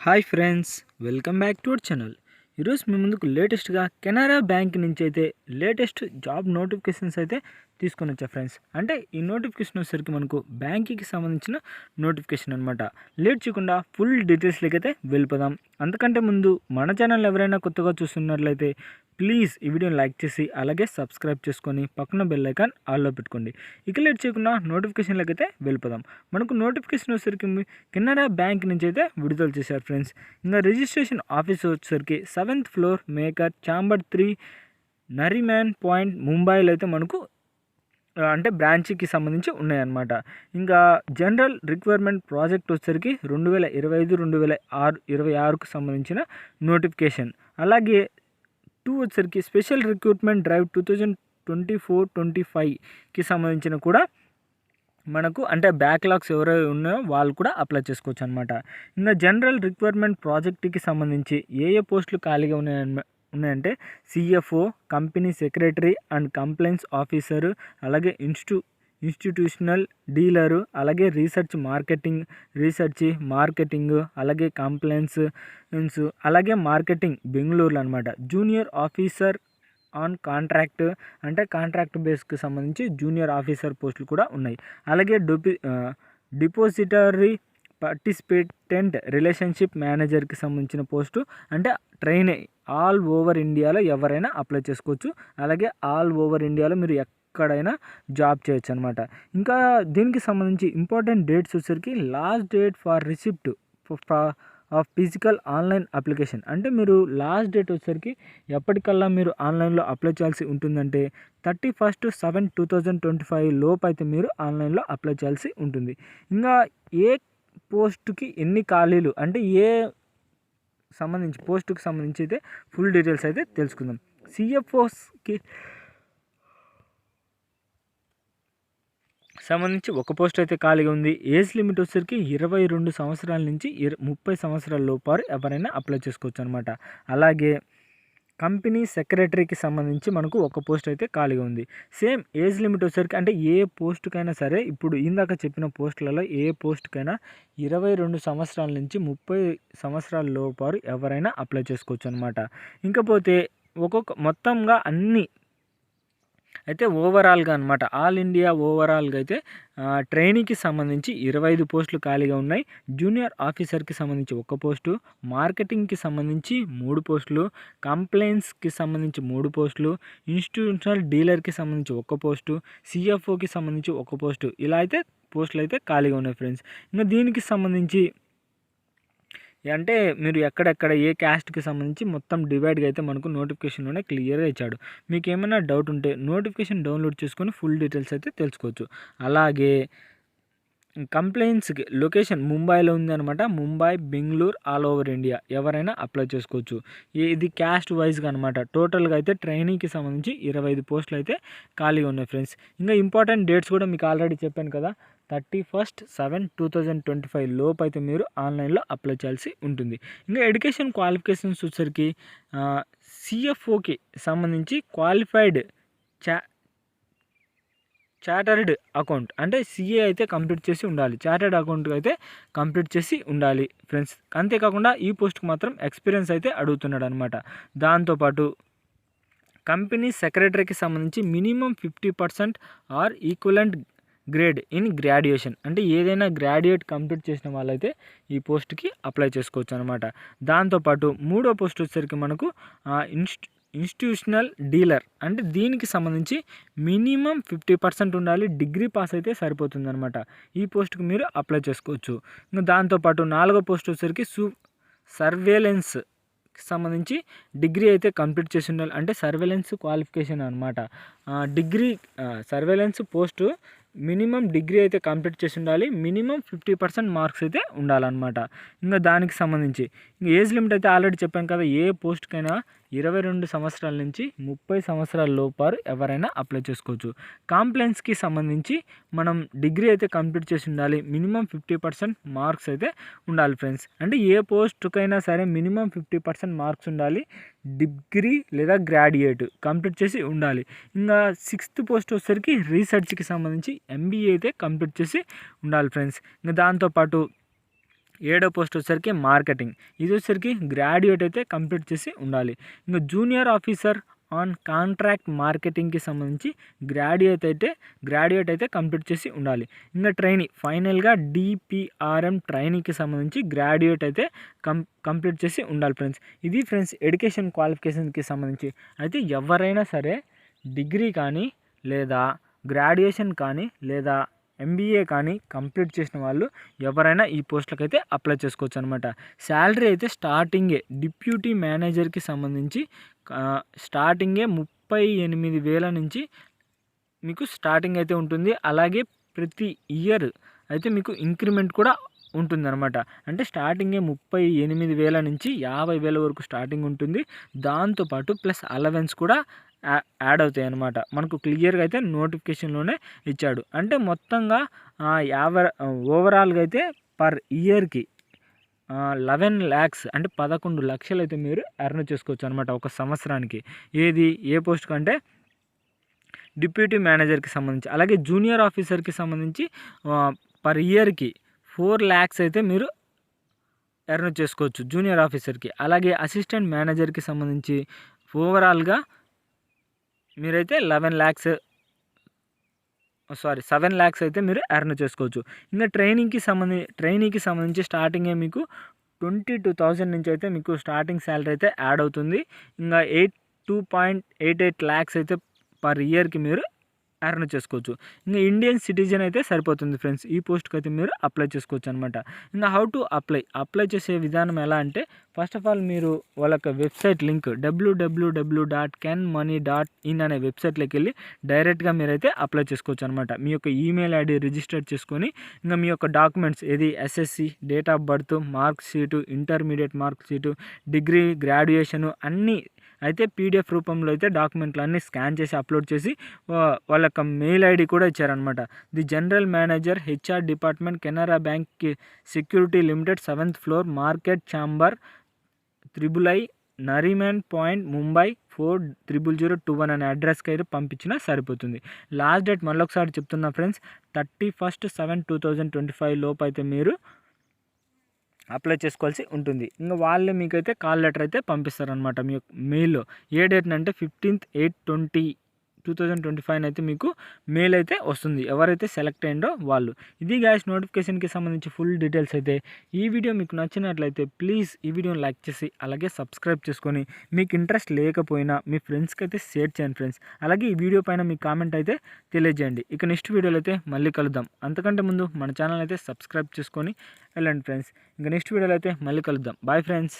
Hi friends welcome back to our channel. ఈరోజు మీ ముందుకు లేటెస్ట్గా కెనరా బ్యాంక్ నుంచి అయితే లేటెస్ట్ జాబ్ నోటిఫికేషన్స్ అయితే తీసుకొని వచ్చా ఫ్రెండ్స్. అంటే ఈ నోటిఫికేషన్ వచ్చేసరికి మనకు బ్యాంక్కి సంబంధించిన నోటిఫికేషన్ అనమాట లేట్ చేయకుండా ఫుల్ డీటెయిల్స్లోకి అయితే వెళ్ళిపోదాం. అంతకంటే ముందు మన ఛానల్ ఎవరైనా కొత్తగా చూస్తున్నట్లయితే ప్లీజ్ ఈ వీడియోని లైక్ చేసి అలాగే సబ్స్క్రైబ్ చేసుకొని పక్కన బెల్ ఐకాన్ ఆల్లో పెట్టుకోండి. ఇక లేట్ చేయకుండా నోటిఫికేషన్లోకి అయితే వెళ్ళిపోదాం. మనకు నోటిఫికేషన్ వచ్చేసరికి కెనరా బ్యాంక్ నుంచి అయితే విడుదల చేశారు ఫ్రెండ్స్. ఇంకా రిజిస్ట్రేషన్ ఆఫీస్ వచ్చేసరికి seventh floor maker chamber three Nariman point ముంబైలో అయితే మనకు అంటే బ్రాంచ్కి సంబంధించి ఉన్నాయన్నమాట. ఇంకా జనరల్ రిక్వైర్మెంట్ ప్రాజెక్ట్ వచ్చరికి రెండు వేల ఇరవై ఐదు రెండు వేల ఆరు ఇరవై ఆరుకు సంబంధించిన నోటిఫికేషన్. అలాగే టూ వచ్చేసరికి special recruitment drive two thousand twenty four twenty ఫైవ్కి సంబంధించిన కూడా మనకు అంటే బ్యాక్లాగ్స్ ఎవరైతే ఉన్నాయో వాళ్ళు కూడా అప్లై చేసుకోవచ్చు అనమాట ఇంకా జనరల్ రిక్వైర్మెంట్ ప్రాజెక్ట్కి సంబంధించి ఏ ఏ పోస్టులు ఖాళీగా ఉన్నాయన్న ఉన్నాయంటే CFO company secretary and compliance officer అలాగే ఇన్స్టిట్యూ ఇన్స్టిట్యూషనల్ డీలరు అలాగే రీసెర్చ్ మార్కెటింగ్ రీసెర్చ్ మార్కెటింగ్ అలాగే కంప్లైన్స్ అలాగే మార్కెటింగ్ బెంగళూరులో అనమాట జూనియర్ ఆఫీసర్ ఆన్ కాంట్రాక్ట్ అంటే కాంట్రాక్ట్ బేస్కి సంబంధించి జూనియర్ ఆఫీసర్ పోస్టులు కూడా ఉన్నాయి. అలాగే డొపి డిపాజిటరీ పార్టిసిపేటెంట్ రిలేషన్షిప్ మేనేజర్కి సంబంధించిన పోస్టు అంటే ట్రైన్ ఆల్ ఓవర్ ఇండియాలో ఎవరైనా అప్లై చేసుకోవచ్చు. అలాగే ఆల్ ఓవర్ ఇండియాలో మీరు ఎక్కడైనా జాబ్ చేయొచ్చు అనమాట ఇంకా దీనికి సంబంధించి ఇంపార్టెంట్ డేట్స్ వచ్చేసరికి last date for receipt of physical online application. అంటే మీరు లాస్ట్ డేట్ వచ్చేసరికి ఎప్పటికల్లా మీరు ఆన్లైన్లో అప్లై చేయాల్సి ఉంటుందంటే thirty first seven two thousand twenty five లోపు అయితే మీరు ఆన్లైన్లో అప్లై చేయాల్సి ఉంటుంది. ఇంకా ఏ పోస్ట్కి ఎన్ని ఖాళీలు అంటే ఏ సంబంధించి పోస్టుకు సంబంధించి అయితే ఫుల్ డీటెయిల్స్ అయితే తెలుసుకుందాం. సిఎఫ్ఓస్కి సంబంధించి ఒక పోస్ట్ అయితే ఖాళీగా ఉంది. ఏజ్ లిమిట్ వచ్చేసరికి ఇరవై రెండు సంవత్సరాల నుంచి ఇర ముప్పై సంవత్సరాల లోపారు ఎవరైనా అప్లై చేసుకోవచ్చు అనమాట అలాగే కంపెనీ సెక్రటరీకి సంబంధించి మనకు ఒక పోస్ట్ అయితే ఖాళీగా ఉంది. సేమ్ ఏజ్ లిమిట్ వచ్చేసరికి అంటే ఏ పోస్టుకైనా సరే ఇప్పుడు ఇందాక చెప్పిన పోస్టులలో ఏ పోస్ట్కైనా ఇరవై రెండు సంవత్సరాల నుంచి ముప్పై సంవత్సరాల లోపారు ఎవరైనా అప్లై చేసుకోవచ్చు అనమాట ఇంకపోతే ఒక్కొక్క మొత్తంగా అన్ని అయితే ఓవరాల్గా అనమాట ఆల్ ఇండియా ఓవరాల్గా అయితే ట్రైనీకి సంబంధించి ఇరవై ఐదు పోస్టులు ఖాళీగా ఉన్నాయి. జూనియర్ ఆఫీసర్కి సంబంధించి ఒక పోస్టు మార్కెటింగ్కి సంబంధించి మూడు పోస్టులు కంప్లైంట్స్కి సంబంధించి మూడు పోస్టులు ఇన్స్టిట్యూషనల్ డీలర్కి సంబంధించి ఒక పోస్టు సిఎఫ్ఓకి సంబంధించి ఒక పోస్టు. ఇలా అయితే పోస్టులు అయితే ఖాళీగా ఉన్నాయి ఫ్రెండ్స్. ఇంకా దీనికి సంబంధించి అంటే మీరు ఎక్కడెక్కడ ఏ క్యాస్ట్కి సంబంధించి మొత్తం డివైడ్గా అయితే మనకు నోటిఫికేషన్లోనే క్లియర్గా ఇచ్చాడు. మీకు ఏమైనా డౌట్ ఉంటే నోటిఫికేషన్ డౌన్లోడ్ చేసుకొని ఫుల్ డీటెయిల్స్ అయితే తెలుసుకోవచ్చు. అలాగే కంప్లైంట్స్కి లొకేషన్ ముంబైలో ఉందన్నమాట. Mumbai Bengaluru all over India ఎవరైనా అప్లై చేసుకోవచ్చు. ఇది క్యాస్ట్ వైజ్గా అనమాట టోటల్గా అయితే ట్రైనింగ్కి సంబంధించి ఇరవై ఐదు పోస్టులు అయితే ఖాళీగా ఉన్నాయి ఫ్రెండ్స్. ఇంకా ఇంపార్టెంట్ డేట్స్ కూడా మీకు ఆల్రెడీ చెప్పాను కదా. Thirty first seven two thousand twenty five లోపు అయితే మీరు ఆన్లైన్లో అప్లై చేయాల్సి ఉంటుంది. ఇంకా ఎడ్యుకేషన్ క్వాలిఫికేషన్స్ వచ్చేసరికి సిఎఫ్ఓకి సంబంధించి క్వాలిఫైడ్ చా చార్టర్డ్ అకౌంట్ అంటే సిఏ అయితే కంప్లీట్ చేసి ఉండాలి. చార్టర్డ్ అకౌంట్ అయితే కంప్లీట్ చేసి ఉండాలి ఫ్రెండ్స్. అంతేకాకుండా ఈ పోస్ట్కి మాత్రం ఎక్స్పీరియన్స్ అయితే అడుగుతున్నాడు అనమాట దాంతోపాటు కంపెనీ సెక్రటరీకి సంబంధించి minimum fifty percent or equivalent grade in graduation అంటే ఏదైనా గ్రాడ్యుయేట్ కంప్లీట్ చేసిన వాళ్ళైతే ఈ పోస్ట్కి అప్లై చేసుకోవచ్చు అనమాట దాంతోపాటు మూడో పోస్ట్ వచ్చేసరికి మనకు ఇన్స్ట్ ఇన్స్టిట్యూషనల్ డీలర్ అంటే దీనికి సంబంధించి మినిమం ఫిఫ్టీ పర్సెంట్ ఉండాలి డిగ్రీ పాస్ అయితే సరిపోతుంది అనమాట ఈ పోస్ట్కి మీరు అప్లై చేసుకోవచ్చు. ఇంకా దాంతోపాటు నాలుగో పోస్ట్ వచ్చేసరికి సు సర్వేలెన్స్ సంబంధించి డిగ్రీ అయితే కంప్లీట్ చేసి ఉండాలి. అంటే సర్వేలెన్స్ క్వాలిఫికేషన్ అనమాట degree surveillance post minimum degree అయితే కంప్లీట్ చేసి ఉండాలి. మినిమం ఫిఫ్టీ పర్సెంట్ మార్క్స్ అయితే ఉండాలన్నమాట. ఇంకా దానికి సంబంధించి ఇంకా ఏజ్ లిమిట్ అయితే ఆల్రెడీ చెప్పాను కదా ఏ పోస్ట్కైనా ఇరవై రెండు సంవత్సరాల నుంచి ముప్పై సంవత్సరాల లోపారు ఎవరైనా అప్లై చేసుకోవచ్చు. కాంప్లైంట్స్కి సంబంధించి మనం డిగ్రీ అయితే కంప్లీట్ చేసి ఉండాలి. మినిమం ఫిఫ్టీ పర్సెంట్ మార్క్స్ అయితే ఉండాలి ఫ్రెండ్స్. అంటే ఏ పోస్ట్కైనా సరే మినిమం ఫిఫ్టీ పర్సెంట్ మార్క్స్ ఉండాలి. డిగ్రీ లేదా గ్రాడ్యుయేట్ కంప్లీట్ చేసి ఉండాలి. ఇంకా సిక్స్త్ పోస్ట్ వచ్చేసరికి రీసెర్చ్కి సంబంధించి ఎంబీఏ అయితే కంప్లీట్ చేసి ఉండాలి ఫ్రెండ్స్. ఇంకా దాంతోపాటు ఏడో పోస్ట్ వచ్చేసరికి మార్కెటింగ్. ఇది వచ్చేసరికి గ్రాడ్యుయేట్ అయితే కంప్లీట్ చేసి ఉండాలి. ఇంకా జూనియర్ ఆఫీసర్ ఆన్ కాంట్రాక్ట్ మార్కెటింగ్కి సంబంధించి గ్రాడ్యుయేట్ అయితే గ్రాడ్యుయేట్ అయితే కంప్లీట్ చేసి ఉండాలి. ఇంకా ట్రైనీ ఫైనల్గా డిపిఆర్ఎం ట్రైనింగ్కి సంబంధించి గ్రాడ్యుయేట్ అయితే కం కంప్లీట్ చేసి ఉండాలి ఫ్రెండ్స్. ఇది ఫ్రెండ్స్ ఎడ్యుకేషన్ క్వాలిఫికేషన్కి సంబంధించి. అయితే ఎవరైనా సరే డిగ్రీ కానీ లేదా గ్రాడ్యుయేషన్ కానీ లేదా ఎంబీఏ కానీ కంప్లీట్ చేసిన వాళ్ళు ఎవరైనా ఈ పోస్టులకు అయితే అప్లై చేసుకోవచ్చు అనమాట శాలరీ అయితే స్టార్టింగే డిప్యూటీ మేనేజర్కి సంబంధించి స్టార్టింగే ముప్పై ఎనిమిది వేల నుంచి మీకు స్టార్టింగ్ అయితే ఉంటుంది. అలాగే ప్రతి ఇయర్ అయితే మీకు ఇంక్రిమెంట్ కూడా ఉంటుందన్నమాట. అంటే స్టార్టింగే ముప్పై ఎనిమిది వేల నుంచి యాభై వేల వరకు స్టార్టింగ్ ఉంటుంది. దాంతోపాటు ప్లస్ అలవెన్స్ కూడా యా- యాడ్ అవుతాయి అనమాట మనకు క్లియర్గా అయితే నోటిఫికేషన్లోనే ఇచ్చాడు. అంటే మొత్తంగా ఆ, యాభై ఓవరాల్గా అయితే పర్ ఇయర్కి లెవెన్ ల్యాక్స్ అంటే పదకొండు లక్షలు అయితే మీరు ఎర్న్ చేసుకోవచ్చు అనమాట ఒక సంవత్సరానికి. ఏది ఏ పోస్ట్ కంటే డిప్యూటీ మేనేజర్కి సంబంధించి అలాగే జూనియర్ ఆఫీసర్కి సంబంధించి పర్ ఇయర్కి ఫోర్ ల్యాక్స్ అయితే మీరు ఎర్న్ చేసుకోవచ్చు జూనియర్ ఆఫీసర్కి. అలాగే అసిస్టెంట్ మేనేజర్కి సంబంధించి ఓవరాల్గా మీరైతే eleven lakhs sorry seven lakhs అయితే మీరు ఎర్న్ చేసుకోవచ్చు. ఇంకా ట్రైనింగ్కి సంబంధించి ట్రైనింగ్కి సంబంధించి స్టార్టింగే మీకు ట్వంటీ టూ థౌజండ్ నుంచి అయితే మీకు స్టార్టింగ్ శాలరీ అయితే యాడ్ అవుతుంది. ఇంకా eight two point eight eight lakhs అయితే పర్ ఇయర్కి మీరు అర్న్ చేసుకోవచ్చు. ఇంకా ఇండియన్ సిటిజన్ అయితే సరిపోతుంది ఫ్రెండ్స్ ఈ పోస్ట్కి అయితే మీరు అప్లై చేసుకోవచ్చు అనమాట ఇంకా హౌ టు అప్లై అప్లై చేసే విధానం ఎలా అంటే ఫస్ట్ ఆఫ్ ఆల్ మీరు వాళ్ళ website link WWW dot canmoney dot in అనే వెబ్సైట్లోకి వెళ్ళి డైరెక్ట్గా మీరైతే అప్లై చేసుకోవచ్చు అనమాట మీ యొక్క ఈమెయిల్ ఐడి రిజిస్టర్ చేసుకొని ఇంకా మీ యొక్క డాక్యుమెంట్స్ ఏది SSC date of birth mark sheet intermediate mark sheet degree graduation అన్నీ అయితే పీడిఎఫ్ రూపంలో అయితే డాక్యుమెంట్లన్నీ స్కాన్ చేసి అప్లోడ్ చేసి వాళ్ళ యొక్క మెయిల్ ఐడి కూడా ఇచ్చారనమాట the general manager HR department Canara bank security limited seventh floor market chamber triple I Nariman point Mumbai four triple zero two one అనే అడ్రస్కి అయితే పంపించినా సరిపోతుంది. లాస్ట్ డేట్ మళ్ళొకసారి చెప్తున్నా friends thirty first seven two thousand twenty five లోపు అయితే మీరు అప్లై చేసుకోవాల్సి ఉంటుంది. ఇంకా వాళ్ళే మీకైతే కాల్ లెటర్ అయితే పంపిస్తారనమాట మీ మెయిల్లో. ఏ డేట్ అంటే fifteenth eight twenty two thousand twenty five అయితే మీకు మెయిల్ అయితే వస్తుంది. ఎవరైతే సెలెక్ట్ అయ్యిండో వాళ్ళు. ఇది గ్యాస్ నోటిఫికేషన్కి సంబంధించి ఫుల్ డీటెయిల్స్ అయితే. ఈ వీడియో మీకు నచ్చినట్లయితే ప్లీజ్ ఈ వీడియోని లైక్ చేసి అలాగే సబ్స్క్రైబ్ చేసుకొని మీకు ఇంట్రెస్ట్ లేకపోయినా మీ ఫ్రెండ్స్కి అయితే షేర్ చేయండి ఫ్రెండ్స్ అలాగే ఈ వీడియో పైన మీ కామెంట్ అయితే తెలియజేయండి. ఇక నెక్స్ట్ వీడియోలో అయితే మళ్ళీ కలుద్దాం. అంతకంటే ముందు మన ఛానల్ అయితే సబ్స్క్రైబ్ చేసుకొని వెళ్ళండి ఫ్రెండ్స్ ఇంకా నెక్స్ట్ వీడియోలో అయితే మళ్ళీ కలుద్దాం. Bye friends